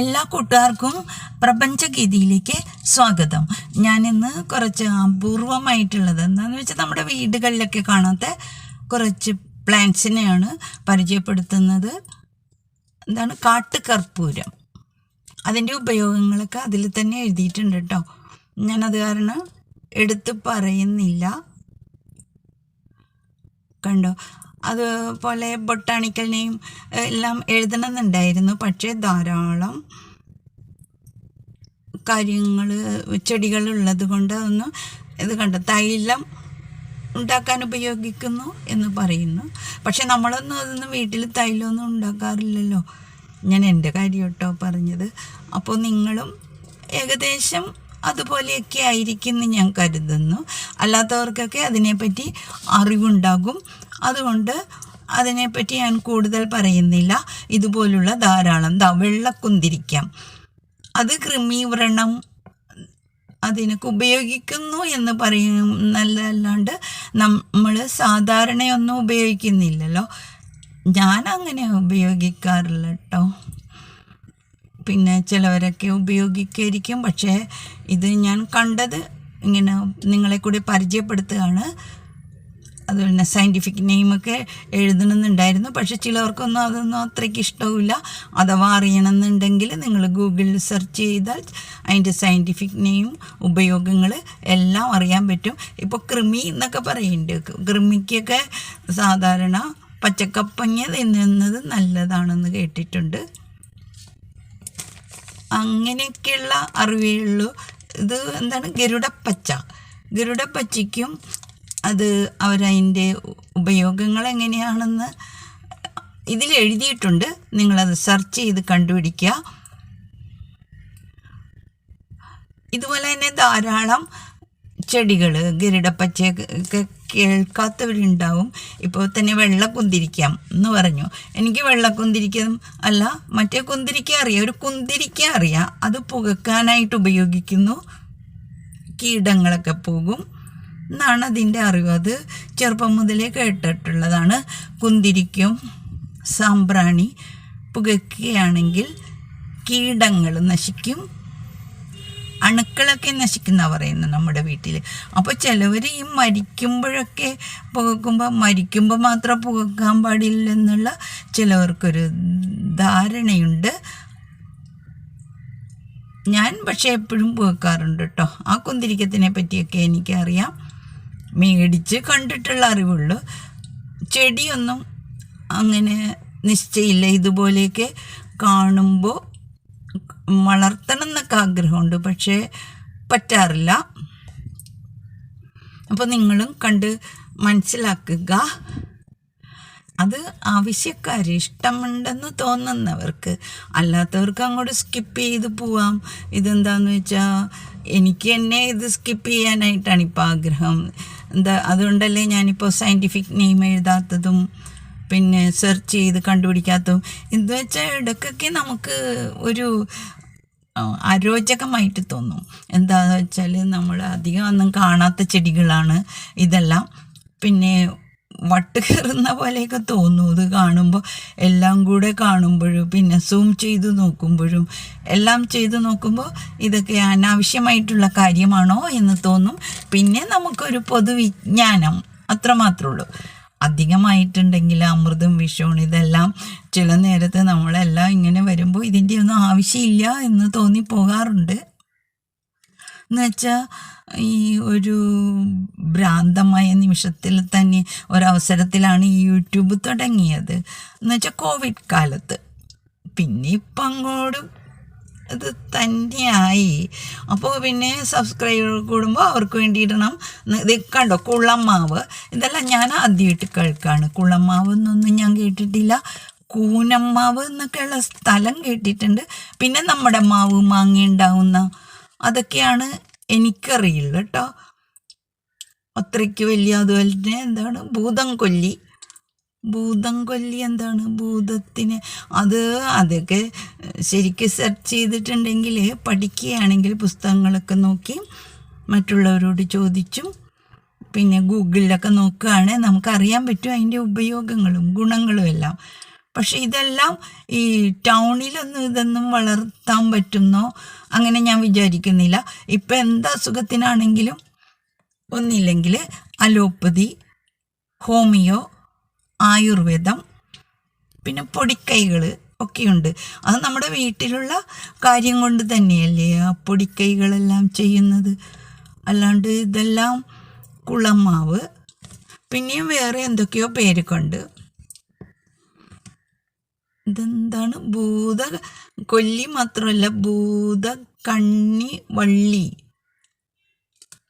എല്ലാ കൂട്ടുകാർക്കും പ്രപഞ്ചഗീതിയിലേക്ക് സ്വാഗതം. ഞാനിന്ന് കുറച്ച് അപൂർവമായിട്ടുള്ളത് എന്താണെന്ന് വെച്ചാൽ നമ്മുടെ വീടുകളിലൊക്കെ കാണാത്ത കുറച്ച് പ്ലാന്റ്സിനെയാണ് പരിചയപ്പെടുത്തുന്നത്. എന്താണ്? കാട്ടുകർപ്പൂരം. അതിന്റെ ഉപയോഗങ്ങളൊക്കെ അതിൽ തന്നെ എഴുതിയിട്ടുണ്ട് കേട്ടോ ഞാനത് കാരണം എടുത്തു പറയുന്നില്ല. കണ്ടോ? അതുപോലെ ബൊട്ടാണിക്കൽ നെയിം എല്ലാം എഴുതണമെന്നുണ്ടായിരുന്നു. പക്ഷേ ധാരാളം കാര്യങ്ങൾ ചെടികൾ ഉള്ളത് കൊണ്ട് അതൊന്നും ഇത് കണ്ട തൈലം ഉണ്ടാക്കാൻ ഉപയോഗിക്കുന്നു എന്ന് പറയുന്നു. പക്ഷെ നമ്മളൊന്നും അതൊന്നും വീട്ടിൽ തൈലമൊന്നും ഉണ്ടാക്കാറില്ലല്ലോ. ഞാൻ എന്റെ കാര്യം കേട്ടോ പറഞ്ഞത്. അപ്പോൾ നിങ്ങളും ഏകദേശം അതുപോലെയൊക്കെ ആയിരിക്കും എന്ന് ഞാൻ കരുതുന്നു. അല്ലാത്തവർക്കൊക്കെ അതിനെപ്പറ്റി അറിവുണ്ടാകും. അതുകൊണ്ട് അതിനെപ്പറ്റി ഞാൻ കൂടുതൽ പറയുന്നില്ല. ഇതുപോലുള്ള ധാരാളം ദാ വെള്ളക്കുന്തിരിക്കാം. അത് കൃമീവ്രണം അതിനൊക്കെ ഉപയോഗിക്കുന്നു എന്ന് പറയും നല്ലല്ലാണ്ട് നമ്മൾ സാധാരണയൊന്നും ഉപയോഗിക്കുന്നില്ലല്ലോ. ഞാൻ അങ്ങനെ ഉപയോഗിക്കാറില്ല കേട്ടോ പിന്നെ ചിലവരൊക്കെ ഉപയോഗിക്കായിരിക്കും. പക്ഷേ ഇത് ഞാൻ കണ്ടത് ഇങ്ങനെ നിങ്ങളെ കൂടി പരിചയപ്പെടുത്തുകയാണ്. അതുപോലെ സയന്റിഫിക് നെയിമൊക്കെ എഴുതണമെന്നുണ്ടായിരുന്നു. പക്ഷെ ചിലവർക്കൊന്നും അതൊന്നും അത്രയ്ക്ക് ഇഷ്ടമില്ല അഥവാ അറിയണമെന്നുണ്ടെങ്കിൽ നിങ്ങൾ ഗൂഗിളിൽ സെർച്ച് ചെയ്താൽ അതിന്റെ സയന്റിഫിക് നെയിം ഉപയോഗങ്ങൾ എല്ലാം അറിയാൻ പറ്റും. ഇപ്പോൾ കൃമി എന്നൊക്കെ പറയുന്നുണ്ട് കൃമിക്കൊക്കെ സാധാരണ പച്ചക്കപ്പങ്ങ തിന്നുന്നത് നല്ലതാണെന്ന് കേട്ടിട്ടുണ്ട്. അങ്ങനെയൊക്കെയുള്ള അറിവേ ഇത് എന്താണ്? ഗരുഡപ്പച്ച. ഗരുഡപ്പച്ചയ്ക്കും അത് അവരതിന്റെ ഉപയോഗങ്ങൾ എങ്ങനെയാണെന്ന് ഇതിൽ എഴുതിയിട്ടുണ്ട്. നിങ്ങളത് സെർച്ച് ചെയ്ത് കണ്ടുപിടിക്കുക. ഇതുപോലെ തന്നെ ധാരാളം ചെടികൾ ഗരുഡപ്പച്ചയൊക്കെ കേൾക്കാത്തവരുണ്ടാവും. ഇപ്പോൾ തന്നെ വെള്ളക്കുന്തിരിക്കാം എന്ന് പറഞ്ഞു. എനിക്ക് വെള്ളക്കുന്തിരിക്കം അല്ല മറ്റേ കുന്തിരിക്ക അറിയാം. ഒരു കുന്തിരിക്ക അറിയാം. അത് പുകക്കാനായിട്ട് ഉപയോഗിക്കുന്നു. കീടങ്ങളൊക്കെ പോകും. എന്നാണ് അതിന്റെ അറിവ്. അത് ചെറുപ്പം മുതലേ കേട്ടിട്ടുള്ളതാണ്. കുന്തിരിക്കും സാമ്പ്രാണി പുകയ്ക്കുകയാണെങ്കിൽ കീടങ്ങൾ നശിക്കും. അണുക്കളൊക്കെ നശിക്കുന്ന പറയുന്നത് നമ്മുടെ വീട്ടിൽ അപ്പോൾ ചിലവർ ഈ മരിക്കുമ്പോഴൊക്കെ പുകക്കുമ്പോൾ മരിക്കുമ്പോൾ മാത്രം പുകക്കാൻ പാടില്ലെന്നുള്ള ചിലവർക്കൊരു ധാരണയുണ്ട്. ഞാൻ പക്ഷേ എപ്പോഴും പുകക്കാറുണ്ട് കേട്ടോ. ആ കുന്തിരിക്കത്തിനെ പറ്റിയൊക്കെ എനിക്കറിയാം. മേടിച്ച് കണ്ടിട്ടുള്ള അറിവുള്ളൂ. ചെടിയൊന്നും അങ്ങനെ നിശ്ചയില്ല. ഇതുപോലെയൊക്കെ കാണുമ്പോൾ വളർത്തണം എന്നൊക്കെ ആഗ്രഹമുണ്ട് പക്ഷേ പറ്റാറില്ല. അപ്പോൾ നിങ്ങളും കണ്ട് മനസ്സിലാക്കുക. അത് ആവശ്യക്കാർ ഇഷ്ടമുണ്ടെന്ന് തോന്നുന്നവർക്ക്. അല്ലാത്തവർക്ക് അങ്ങോട്ട് സ്കിപ്പ് ചെയ്ത് പോവാം. ഇതെന്താണെന്ന് വെച്ചാൽ എനിക്ക് തന്നെ ഇത് സ്കിപ്പ് ചെയ്യാനായിട്ടാണ് ഇപ്പോൾ ആഗ്രഹം. എന്താ അതുകൊണ്ടല്ലേ ഞാനിപ്പോൾ സയന്റിഫിക് നെയിം എഴുതാത്തതും പിന്നെ സെർച്ച് ചെയ്ത് കണ്ടുപിടിക്കാത്തതും. എന്ന് വെച്ചാൽ ഇടയ്ക്കൊക്കെ നമുക്ക് ഒരു അരോചകമായിട്ട് തോന്നും. എന്താണെന്ന് വെച്ചാൽ നമ്മൾ അധികം ഒന്നും കാണാത്ത ചെടികളാണ് ഇതെല്ലാം. പിന്നെ വട്ട് കയറുന്ന പോലെയൊക്കെ തോന്നും. ഇത് കാണുമ്പോൾ എല്ലാം കൂടെ കാണുമ്പോഴും പിന്നെ സൂം ചെയ്ത് നോക്കുമ്പോഴും എല്ലാം ചെയ്ത് നോക്കുമ്പോൾ ഇതൊക്കെ അനാവശ്യമായിട്ടുള്ള കാര്യമാണോ എന്ന് തോന്നും. പിന്നെ നമുക്കൊരു പൊതുവിജ്ഞാനം അത്രമാത്രമുള്ളൂ അധികമായിട്ടുണ്ടെങ്കിൽ അമൃതും വിഷവും ഇതെല്ലാം ചില നേരത്ത് നമ്മളെല്ലാം ഇങ്ങനെ വരുമ്പോൾ ഇതിന്റെ ഒന്നും ആവശ്യമില്ല എന്ന് തോന്നി പോകാറുണ്ട് എന്നുവെച്ചാൽ ഈ ഒരു ഭ്രാന്തമായ നിമിഷത്തിൽ തന്നെ ഒരവസരത്തിലാണ് ഈ യൂട്യൂബ് തുടങ്ങിയത്. എന്നുവെച്ചാൽ കോവിഡ് കാലത്ത്. പിന്നെ ഇപ്പം അങ്ങോട്ട് ഇത് തന്നെയായി. അപ്പോൾ പിന്നെ സബ്സ്ക്രൈബർ കൂടുമ്പോൾ അവർക്ക് വേണ്ടി ഇടണം ഇത് കണ്ടോ കുളമാവ് ഇതെല്ലാം ഞാൻ ആദ്യമായിട്ട് കേൾക്കാണ്. കുളമാവ് എന്നൊന്നും ഞാൻ കേട്ടിട്ടില്ല. കൂനമ്മാവ് എന്നൊക്കെയുള്ള സ്ഥലം കേട്ടിട്ടുണ്ട്. പിന്നെ നമ്മുടെ മാവ് മാങ്ങ ഉണ്ടാവുന്ന അതൊക്കെയാണ് എനിക്കറിയില്ല കേട്ടോ. അത്രയ്ക്ക് വലിയ അതുപോലെ തന്നെ എന്താണ്? ഭൂതം കൊല്ലി ഭൂതം കൊല്ലി എന്താണ്? ഭൂതത്തിന് അത് അതൊക്കെ ശരിക്കും സെർച്ച് ചെയ്തിട്ടുണ്ടെങ്കിൽ പഠിക്കുകയാണെങ്കിൽ പുസ്തകങ്ങളൊക്കെ നോക്കി മറ്റുള്ളവരോട് ചോദിച്ചും പിന്നെ ഗൂഗിളിലൊക്കെ നോക്കുകയാണെങ്കിൽ നമുക്കറിയാൻ പറ്റും അതിന്റെ ഉപയോഗങ്ങളും ഗുണങ്ങളും എല്ലാം പക്ഷെ ഇതെല്ലാം ഈ ടൗണിലൊന്നും ഇതൊന്നും വളർത്താൻ പറ്റുന്നോ? അങ്ങനെ ഞാൻ വിചാരിക്കുന്നില്ല. ഇപ്പം എന്ത് അസുഖത്തിനാണെങ്കിലും ഒന്നില്ലെങ്കിൽ അലോപ്പതി ഹോമിയോ ആയുർവേദം പിന്നെ പൊടിക്കൈകൾ ഒക്കെയുണ്ട്. അത് നമ്മുടെ വീട്ടിലുള്ള കാര്യം കൊണ്ട് തന്നെയല്ലേ ആ പൊടിക്കൈകളെല്ലാം ചെയ്യുന്നത്? അല്ലാണ്ട് ഇതെല്ലാം കുളമാവ് പിന്നെയും വേറെ എന്തൊക്കെയോ പേരൊക്കെ ഇതെന്താണ്? ഭൂത കൊല്ലി മാത്രമല്ല ഭൂത കണ്ണി വള്ളി.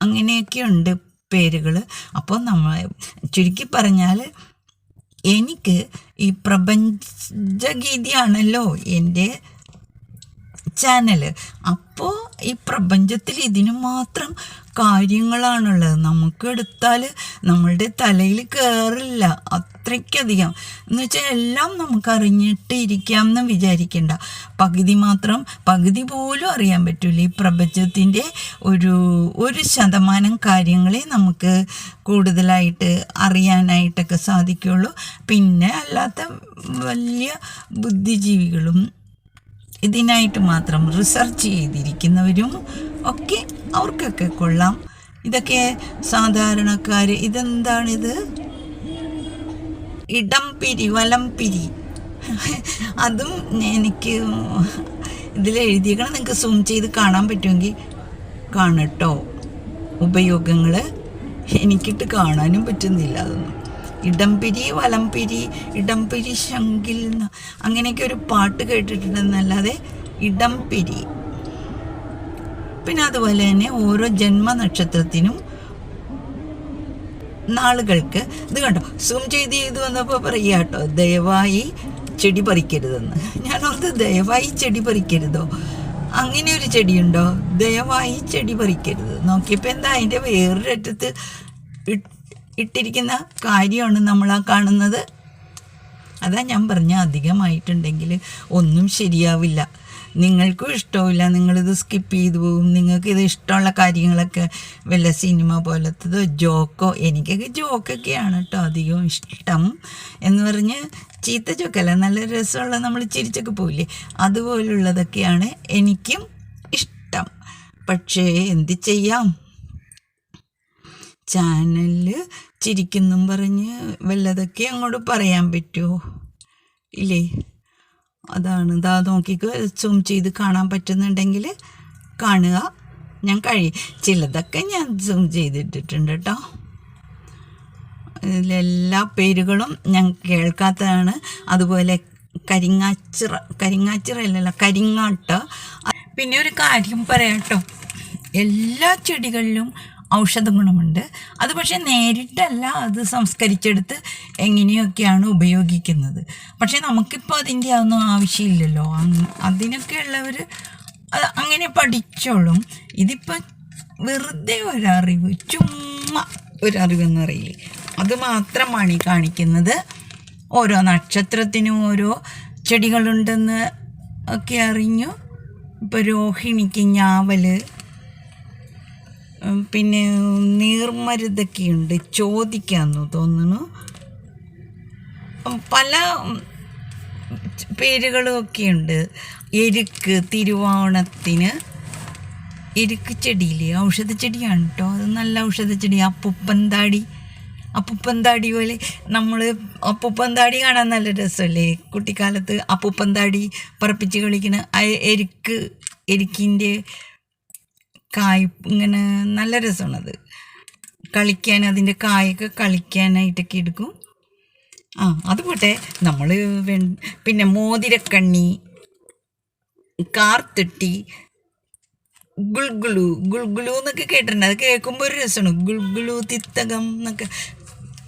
അങ്ങനെയൊക്കെ ഉണ്ട് പേരുകൾ അപ്പോൾ നമ്മൾ ചുരുക്കി പറഞ്ഞാൽ എനിക്ക് ഈ പ്രപഞ്ചഗീതിയാണല്ലോ എന്റെ ചാനൽ അപ്പോൾ ഈ പ്രപഞ്ചത്തിൽ ഇതിന് മാത്രം കാര്യങ്ങളാണുള്ളത്. നമുക്ക് എടുത്താൽ നമ്മളുടെ തലയിൽ കയറില്ല അത്രയ്ക്കധികം. എന്ന് വെച്ചാൽ എല്ലാം നമുക്കറിഞ്ഞിട്ട് ഇരിക്കാം എന്ന് വിചാരിക്കേണ്ട. പകുതി മാത്രം പകുതി പോലും അറിയാൻ പറ്റില്ല ഈ പ്രപഞ്ചത്തിന്റെ ഒരു ഒരു ശതമാനം കാര്യങ്ങളെ നമുക്ക് കൂടുതലായിട്ട് അറിയാനായിട്ടൊക്കെ സാധിക്കുകയുള്ളൂ പിന്നെ അല്ലാത്ത വലിയ ബുദ്ധിജീവികളും ഇതിനായിട്ട് മാത്രം റിസർച്ച് ചെയ്തിരിക്കുന്നവരും ഒക്കെ അവർക്കൊക്കെ കൊള്ളാം. ഇതൊക്കെ സാധാരണക്കാർ ഇതെന്താണിത്? ഇടം പിരി വലം പിരി. അതും എനിക്ക് ഇതിൽ എഴുതിയേക്കണം. നിങ്ങൾക്ക് സൂം ചെയ്ത് കാണാൻ പറ്റുമെങ്കിൽ കാണട്ടോ. ഉപയോഗങ്ങൾ എനിക്കിട്ട് കാണാനും പറ്റുന്നില്ല അതൊന്നും. ഇടംപിരി വലംപിരി ഇടംപിരി ശങ്കിൽ അങ്ങനെയൊക്കെ ഒരു പാട്ട് കേട്ടിട്ടുണ്ടെന്നല്ലാതെ ഇടംപിരി പിന്നെ അതുപോലെ തന്നെ ഓരോ ജന്മനക്ഷത്രത്തിനും നാളുകൾക്ക് ഇത് കണ്ടോ? സൂം ചെയ്ത് ചെയ്ത് വന്നപ്പോൾ പറയുക കേട്ടോ ദയവായി ചെടി പറിക്കരുതെന്ന്. ഞാൻ ഓർത്ത് ദയവായി ചെടി പറിക്കരുതോ? അങ്ങനെ ഒരു ചെടിയുണ്ടോ? ദയവായി ചെടി പറിക്കരുത്. നോക്കിയപ്പോൾ എന്താ അതിന്റെ വേറൊരറ്റത്ത് ഇട്ടിരിക്കുന്ന കാര്യമാണ് നമ്മൾ ആ കാണുന്നത്. അതാ ഞാൻ പറഞ്ഞ അധികമായിട്ടുണ്ടെങ്കിൽ ഒന്നും ശരിയാവില്ല. നിങ്ങൾക്കും ഇഷ്ടമില്ല നിങ്ങളിത് സ്കിപ്പ് ചെയ്തു പോകും നിങ്ങൾക്ക് ഇത് ഇഷ്ടമുള്ള കാര്യങ്ങളൊക്കെ വല്ല സിനിമ പോലത്തതോ ജോക്കോ എനിക്കൊക്കെ ജോക്കൊക്കെയാണ് കേട്ടോ അധികം ഇഷ്ടം എന്ന് പറഞ്ഞ് ചീത്ത ജോക്കല്ല നല്ല രസമുള്ള നമ്മൾ ചിരിച്ചൊക്കെ പോയില്ലേ അതുപോലുള്ളതൊക്കെയാണ് എനിക്കും ഇഷ്ടം. പക്ഷേ എന്ത് ചെയ്യാം? ചാനലിൽ ചിരിക്കുന്നും പറഞ്ഞ് വല്ലതൊക്കെ അങ്ങോട്ട് പറയാൻ പറ്റുമോ ഇല്ലേ? അതാണ്. ഇതാ നോക്കിക്കോ സൂം ചെയ്ത് കാണാൻ പറ്റുന്നുണ്ടെങ്കിൽ കാണുക. ഞാൻ കഴി ചിലതൊക്കെ ഞാൻ സൂം ചെയ്തിട്ടിട്ടുണ്ട് കേട്ടോ. ഇതിലെല്ലാ പേരുകളും ഞാൻ കേൾക്കാത്തതാണ്. അതുപോലെ കരിങ്ങാച്ചിറ കരിങ്ങാച്ചിറ അല്ലല്ലോ കരിങ്ങാട്ട്. പിന്നെ ഒരു കാര്യം പറയാം കേട്ടോ എല്ലാ ചെടികളിലും ഔഷധ ഗുണമുണ്ട് അത് പക്ഷേ നേരിട്ടല്ല അത് സംസ്കരിച്ചെടുത്ത് എങ്ങനെയൊക്കെയാണ് ഉപയോഗിക്കുന്നത്. പക്ഷേ നമുക്കിപ്പോൾ അതിന്റെ ഒന്നും ആവശ്യമില്ലല്ലോ. അതിനൊക്കെ ഉള്ളവർ അങ്ങനെ പഠിച്ചോളും. ഇതിപ്പോൾ വെറുതെ ഒരറിവ് ചുമ്മാ ഒരറിവെന്ന് പറയില്ലേ. അത് മാത്രമാണ് ഈ കാണിക്കുന്നത്. ഓരോ നക്ഷത്രത്തിനും ഓരോ ചെടികളുണ്ടെന്ന് ഒക്കെ അറിഞ്ഞു. ഇപ്പോൾ രോഹിണിക്ക് ഞാവൽ ഉം, പിന്നെ നീർമരുതൊക്കെയുണ്ട് ചോദിക്കാമെന്ന് തോന്നുന്നു. പല ഉം, പേരുകളും ഒക്കെയുണ്ട്. എരുക്ക് തിരുവോണത്തിന്. എരുക്ക് ചെടിയില്ലേ? ഔഷധ ചെടിയാണ് കേട്ടോ അത് നല്ല ഔഷധ ചെടി. അപ്പുപ്പന്താടി അപ്പുപ്പന്താടി പോലെ നമ്മൾ അപ്പുപ്പന്താടി കാണാൻ നല്ല രസമല്ലേ? കുട്ടിക്കാലത്ത് അപ്പുപ്പന്താടി പറപ്പിച്ച് കളിക്കുന്ന എരുക്ക് എരുക്കിന്റെ കായ് ഇങ്ങനെ നല്ല രസമാണത്. കളിക്കാൻ അതിന്റെ കായൊക്കെ കളിക്കാനായിട്ടൊക്കെ എടുക്കും. ആ അത് പോട്ടെ. നമ്മൾ പിന്നെ മോതിരക്കണ്ണി കാർത്തിട്ടി ഗുൾഗുളു ഗുൾഗുളു എന്നൊക്കെ കേട്ടിട്ടുണ്ട്. അത് കേൾക്കുമ്പോൾ ഒരു രസമാണ്. ഗുൾഗുളു തിത്തകം എന്നൊക്കെ.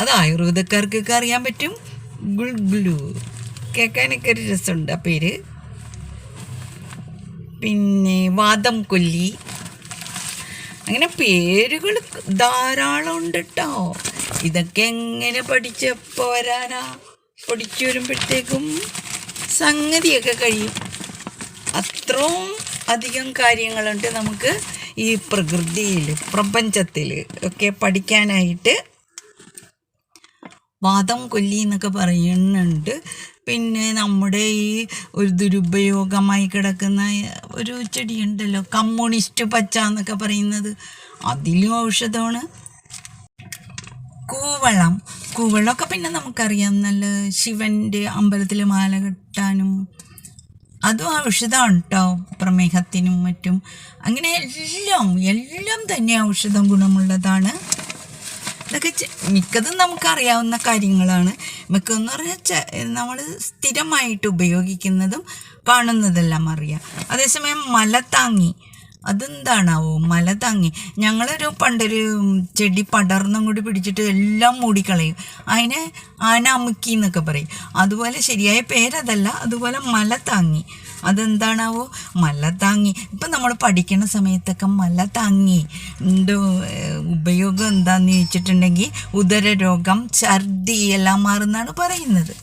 അത് ആയുർവേദക്കാർക്കൊക്കെ അറിയാൻ പറ്റും. ഗുൾഗുളു. കേൾക്കാനൊക്കെ ഒരു രസമുണ്ട് ആ പേര്. പിന്നെ വാദം കൊല്ലി. അങ്ങനെ പേരുകൾ ധാരാളം ഉണ്ട് കേട്ടോ ഇതൊക്കെ എങ്ങനെ പഠിച്ചപ്പോൾ വരാനാ? പഠിച്ചു വരുമ്പോഴത്തേക്കും സംഗതിയൊക്കെ കഴിയും. അത്രയും അധികം കാര്യങ്ങളുണ്ട് നമുക്ക് ഈ പ്രകൃതിയിൽ പ്രപഞ്ചത്തിൽ ഒക്കെ പഠിക്കാനായിട്ട്. വാദം കൊല്ലി എന്നൊക്കെ പറയുന്നുണ്ട്. പിന്നെ നമ്മുടെ ഈ ഒരു ദുരുപയോഗമായി കിടക്കുന്ന ഒരു ചെടിയുണ്ടല്ലോ കമ്മ്യൂണിസ്റ്റ് പച്ച എന്നൊക്കെ പറയുന്നത്. അതിലും ഔഷധമാണ്. കൂവളം. കൂവളമൊക്കെ പിന്നെ നമുക്കറിയാം നല്ല ശിവന്റെ അമ്പലത്തിൽ മാല കെട്ടാനും അതും ഔഷധമാണ് കേട്ടോ പ്രമേഹത്തിനും മറ്റും. അങ്ങനെ എല്ലാം എല്ലാം തന്നെ ഔഷധം ഗുണമുള്ളതാണ്. ഇതൊക്കെ മിക്കതും നമുക്കറിയാവുന്ന കാര്യങ്ങളാണ്. മിക്കതെന്ന് പറഞ്ഞാൽ നമ്മൾ സ്ഥിരമായിട്ട് ഉപയോഗിക്കുന്നതും കാണുന്നതെല്ലാം അറിയാം. അതേസമയം മലത്താങ്ങി. അതെന്താണാവോ മല താങ്ങി ഞങ്ങളൊരു പണ്ടൊരു ചെടി പടർന്നും കൂടി പിടിച്ചിട്ട് എല്ലാം മൂടിക്കളയും. അതിനെ ആനാമുക്കി എന്നൊക്കെ പറയും. അതുപോലെ ശരിയായ പേരതല്ല അതുപോലെ മല താങ്ങി അതെന്താണാവോ? മല താങ്ങി. ഇപ്പം നമ്മൾ പഠിക്കുന്ന സമയത്തൊക്കെ മല താങ്ങി. എന്തോ ഉപയോഗം എന്താണെന്ന് ചോദിച്ചിട്ടുണ്ടെങ്കിൽ ഉദരരോഗം ഛർദി എല്ലാം മാറുന്നാണ് പറയുന്നത്.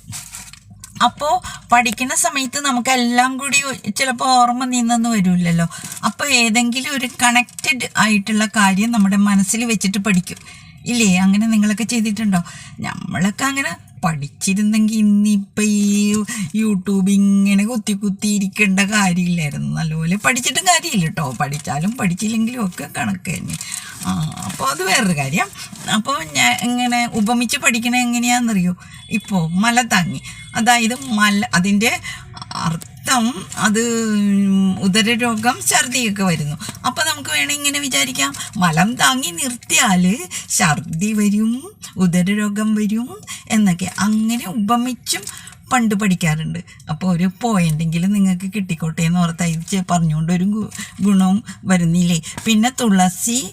അപ്പോൾ പഠിക്കുന്ന സമയത്ത് നമുക്കെല്ലാം കൂടി ചിലപ്പോൾ ഓർമ്മ നിന്നെന്ന് വരില്ലല്ലോ. അപ്പോൾ ഏതെങ്കിലും ഒരു കണക്റ്റഡ് ആയിട്ടുള്ള കാര്യം നമ്മുടെ മനസ്സിൽ വെച്ചിട്ട് പഠിക്കും. ഇല്ലേ? അങ്ങനെ നിങ്ങളൊക്കെ ചെയ്തിട്ടുണ്ടോ? നമ്മളൊക്കെ അങ്ങനെ പഠിച്ചിരുന്നെങ്കിൽ ഇന്നിപ്പോൾ ഈ യൂട്യൂബ് ഇങ്ങനെ കുത്തി കുത്തി ഇരിക്കേണ്ട കാര്യമില്ലായിരുന്നു. നല്ലപോലെ പഠിച്ചിട്ടും കാര്യമില്ല കേട്ടോ പഠിച്ചാലും പഠിച്ചില്ലെങ്കിലും ഒക്കെ കണക്ക് തന്നെ. ആ അപ്പോൾ അത് വേറൊരു കാര്യം. അപ്പോൾ ഞാൻ ഇങ്ങനെ ഉപമിച്ച് പഠിക്കണത് എങ്ങനെയാണെന്നറിയോ ഇപ്പോൾ മല താങ്ങി. അതായത് മല അതിന്റെ അർത്ഥം അത് ഉദരരോഗം ഛർദിയൊക്കെ വരുന്നു. അപ്പോൾ നമുക്ക് വേണമെങ്കിൽ ഇങ്ങനെ വിചാരിക്കാം. മലം താങ്ങി നിർത്തിയാൽ ഛർദി വരും ഉദരരോഗം വരും എന്നൊക്കെ. അങ്ങനെ ഉപമിച്ചും പണ്ട് പഠിക്കാറുണ്ട്. അപ്പോൾ ഒരു പോയിന്റെങ്കിലും നിങ്ങൾക്ക് കിട്ടിക്കോട്ടെ എന്ന് ഓർത്ത് അയച്ച് പറഞ്ഞുകൊണ്ട് ഒരു ഗുണവും വരുന്നില്ലേ? പിന്നെ തുളസി.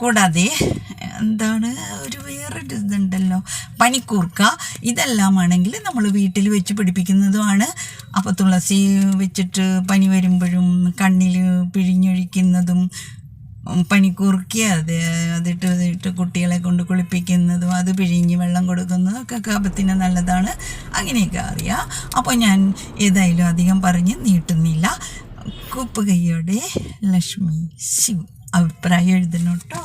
കൂടാതെ എന്താണ് ഒരു വേറൊരു ഇതുണ്ടല്ലോ പനിക്കൂർക്ക. ഇതെല്ലാം ആണെങ്കിൽ നമ്മൾ വീട്ടിൽ വെച്ച് പിടിപ്പിക്കുന്നതുമാണ്. അപ്പോൾ തുളസി വെച്ചിട്ട് പനി വരുമ്പോഴും കണ്ണിൽ പിഴിഞ്ഞൊഴിക്കുന്നതും പനിക്കൂർക്ക അത് അതിട്ട് ഇതിട്ട് കുട്ടികളെ കൊണ്ട് കുളിപ്പിക്കുന്നതും അത് പിഴിഞ്ഞ് വെള്ളം കൊടുക്കുന്നതും ഒക്കെ കപത്തിന് നല്ലതാണ്. അങ്ങനെയൊക്കെ അറിയാം. അപ്പോൾ ഞാൻ ഏതായാലും അധികം പറഞ്ഞ് നീട്ടുന്നില്ല. കുപ്പുകൈയോടെ ലക്ഷ്മി ശിവ്. ಅಭಿಪ್ರಾಯ ಹೇಳಿದೆ ನೋಟು